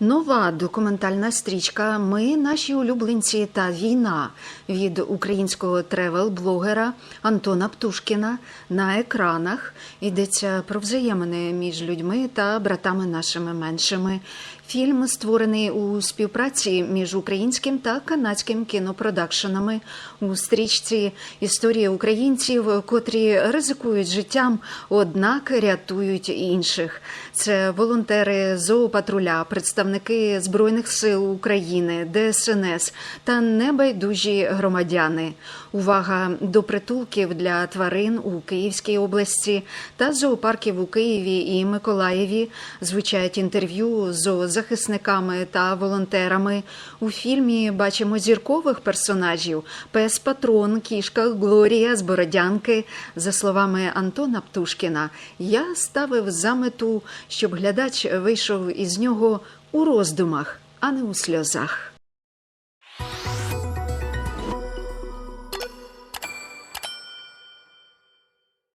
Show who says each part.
Speaker 1: Нова документальна стрічка Ми наші улюбленці та війна від українського тревел-блогера Антона Птушкіна на екранах йдеться про взаємини між людьми та братами нашими меншими. Фільм створений у співпраці між українським та канадським кінопродакшенами у стрічці історія українців, котрі ризикують життям, однак рятують інших. Це волонтери зоопатруля, представники збройних сил України, ДСНС та небайдужі громадяни. Увага до притулків для тварин у Київській області та зоопарків у Києві і Миколаєві звучать інтерв'ю з зоозахисниками та волонтерами. У фільмі бачимо зіркових персонажів: пес Патрон, кішка Глорія з Бородянки. За словами Антона Птушкіна, я ставив за мету, щоб глядач вийшов із нього у роздумах, а не у сльозах.